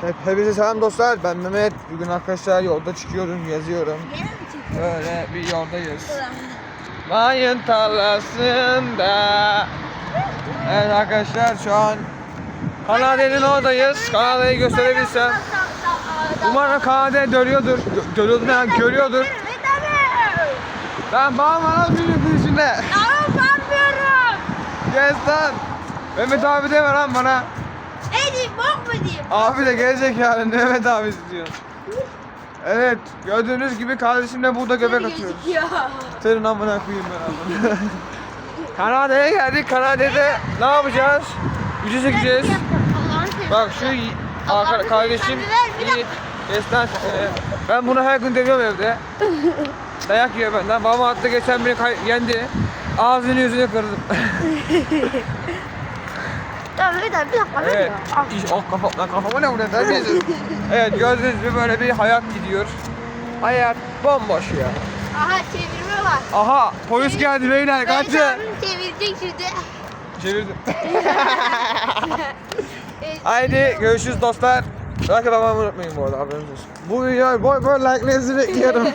Hep, hepinize selam dostlar. Ben Mehmet. Bugün arkadaşlar yolda çıkıyorum, çekiyor? Böyle bir yoldayız. Mayın tarlasında. Evet arkadaşlar şu an Kanade'nin oradayız. Kanade'yi gösterebilsem. Umarım Kanade dönüyordur. Dönüyordur ne? Görüyordur. Lan bağırma lan bir yüzünde. Ama bakmıyorum. Gez lan. Mehmet abi deme lan bana. Bok mu diyeyim? Abi de gelecek yani Mehmet abi diyor. Evet gördüğünüz gibi kardeşimle burada göbek atıyoruz. Senin amına koyayım ben amına. Kanada'ya geldik. Kanada'da ne yapacağız? Video çekeceğiz. Bak şu arka- kardeşim Yiğit Destan e, Ben bunu her gün dövüyorum evde. Dayak yiyor benden. Babam hatta geçen kay- yendi. Ağzını yüzünü kırdım. Tamam bir dakika bir dakika. evet. İş, oh, kafa, lan kafama ne vuruyor? Evet gördüğünüz gibi böyle bir hayat gidiyor. Hayat bomboş ya. Aha çevirme var. Aha polis geldi beyler kaçın. Çevirecek şimdi. Çevirdim. Haydi görüşürüz dostlar. Like abone unutmayın bu arada haberiniz olsun. Bu videoyu boy boy like'larınızı bekliyorum.